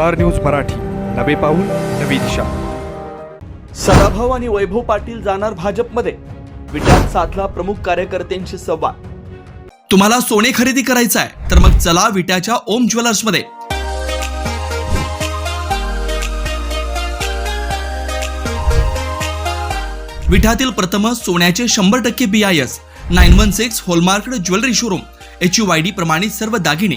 Star news Marathi. नवे पाऊल नवी दिशा. सदाभाऊ आणि वैभव पाटील जाणार भाजपमध्ये. विटात साधला प्रमुख कार्यकर्त्यांशी संवाद. तुम्हाला सोने खरेदी करायचं आहे तर मग चला विट्याच्या ओम ज्वेलर्समध्ये विट्यातील प्रथम सोन्याचे शंभर टक्के B I S nine one six hallmark jewellery showroom H U Y D प्रमाणित सर्व दागिने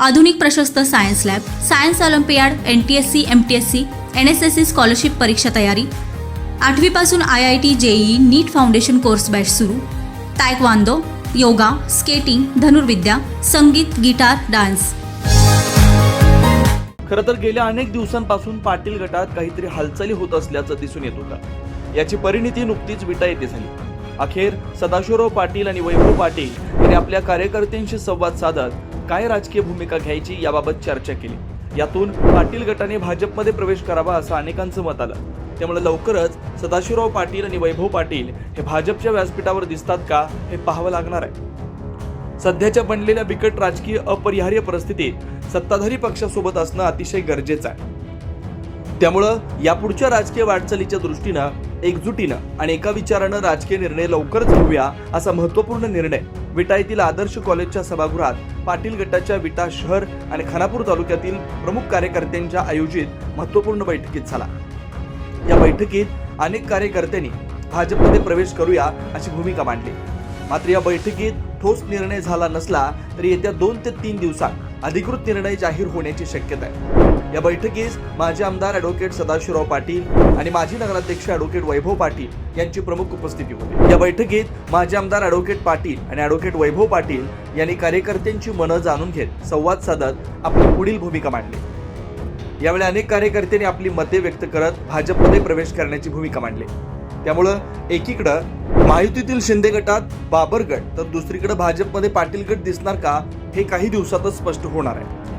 आधुनिक प्रशस्त science lab science olympiad N T S C M T S C N S S C scholarship परीक्षा तयारी. आठवीपासून I I T JEE NEET foundation course batch सुरू. Taekwondo yoga skating धनुर्विद्या संगीत गिटार डान्स. खरं तर गेल्या अनेक दिवसांपासून पाटील गटात काहीतरी हालचाली होत असल्याचं दिसून येत होतं. याची परिणिती नुकतीच विटा येथे झाली. अखेर सदाशिवराव पाटील आणि वैभव पाटील यांनी आपल्या कार्यकर्त्यांशी संवाद साधत काय राजकीय भूमिका घ्यायची याबाबत चर्चा केली. यातून पाटील गटाने भाजपमध्ये प्रवेश करावा असं अनेकांचं मत आलं. त्यामुळे लवकरच सदाशिवराव पाटील आणि वैभव पाटील हे भाजपच्या व्यासपीठावर दिसतात का हे पाहावं लागणार आहे. सध्याच्या बनलेल्या बिकट राजकीय अपरिहार्य परिस्थितीत सत्ताधारी पक्षासोबत असणं अतिशय गरजेचं आहे. त्यामुळं यापुढच्या राजकीय वाटचालीच्या दृष्टीनं एकजुटीनं आणि एका विचारानं राजकीय निर्णय लवकरच घेऊया असा महत्त्वपूर्ण निर्णय विटा येथील आदर्श कॉलेजच्या सभागृहात पाटील गटाच्या विटा शहर आणि खानापूर तालुक्यातील प्रमुख कार्यकर्त्यांच्या आयोजित महत्त्वपूर्ण बैठकीत झाला. या बैठकीत अनेक कार्यकर्त्यांनी भाजपमध्ये प्रवेश करूया अशी भूमिका मांडली. मात्र या बैठकीत ठोस निर्णय झाला नसला तरी येत्या दोन ते तीन दिवसात अधिकृत निर्णय जाहीर होण्याची शक्यता आहे. या बैठकीस माजी आमदार ॲडव्होकेट सदाशिवराव पाटील आणि माजी नगराध्यक्ष ॲडव्होकेट वैभव पाटील यांची प्रमुख उपस्थिती होती. या बैठकीत माजी आमदार ॲडव्होकेट पाटील आणि ॲडव्होकेट वैभव पाटील यांनी कार्यकर्त्यांची मनं जाणून घेत संवाद साधत आपली पुढील भूमिका मांडली. यावेळी अनेक कार्यकर्त्यांनी आपली मते व्यक्त करत भाजपमध्ये प्रवेश करण्याची भूमिका मांडली. त्यामुळं एकीकडं महायुतीतील शिंदे गटात बाबर गट तर दुसरीकडे भाजपमध्ये पाटील गट दिसणार का हे काही दिवसातच स्पष्ट होणार आहे.